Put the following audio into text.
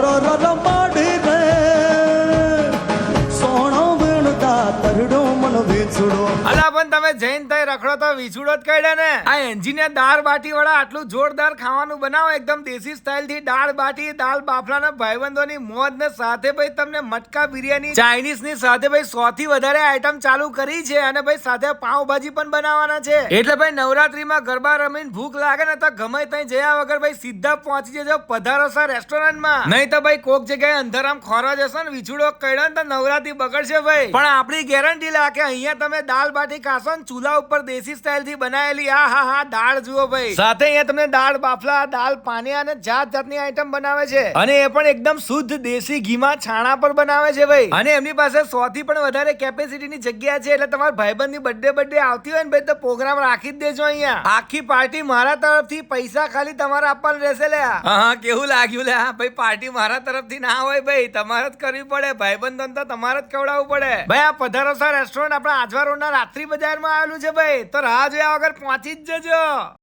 Roll, roll, roll. વેચડો અલા પણ તમે જૈન થઈ રખડો તો વિછુડો જ કઈડે ને. આ એન્જિનિયર દાળ બાટી વાળા આટલું જોરદાર ખાવાનું બનાવો એકદમ દેશી સ્ટાઇલથી દાળ બાટી દાળ બાફલા ના ભાઈબંધોની મોજ ને સાથે ભાઈ તમને મટકા બિરયાની ચાઇનીઝની સાથે ભાઈ સો થી વધારે આઈટમ ચાલુ કરી છે અને ભાઈ સાથે પાવભાજી પણ બનાવવાના છે. એટલે ભાઈ નવરાત્રીમાં ગરબા રમીને ભૂખ લાગે ને તો ગમે ત્યાં જયા વગર ભાઈ સીધા પહોંચી જજો પધારો સર રેસ્ટોરન્ટમાં. નહીં તો ભાઈ કોક જગ્યાએ અંધારામ ખોરા જશો ને વિછુડો કઈડો ને તો નવરાત્રી બગડશે ભાઈ. પણ આપણી ગેરંટી લાગે અહીંયા અહીંયા તમે દાળ બાટી ખાશો ને ચૂલા ઉપર દેશી સ્ટાઇલથી બનાવેલી આ હા હા દાળ જુઓ ભાઈ. સાથે અહીંયા તમને દાળ બાફલા દાળ પાનિયા અને જાત જાતની આઈટમ બનાવે છે. અને એ પણ એકદમ શુદ્ધ દેશી ઘીમાં છાણા પર બનાવે છે ભાઈ. અને એમની પાસે સો થી પણ વધારે કેપેસિટી ની જગ્યા છે એટલે તમારા ભાઈબંધની બર્થડે બર્થડે આવતી હોય ને ભાઈ તો પ્રોગ્રામ રાખી જ દેજો અહીંયા. આખી પાર્ટી મારા તરફથી પૈસા ખાલી તમારે આપવાનું રહેશે લે હા કેવું લાગ્યું લે? હા ભાઈ પાર્ટી મારા તરફથી ના હોય ભાઈ તમારે જ કરવી પડે. ભાઈબંધન તો તમારે જ ખવડાવવું પડે. ભાઈ આ પધારો સર રેસ્ટોરન્ટ આપણા આજવા રોડના રાત્રિ બજારમાં આવેલું છે ભાઈ. તો રાહ જોયા વગર પહોંચી જ જજો.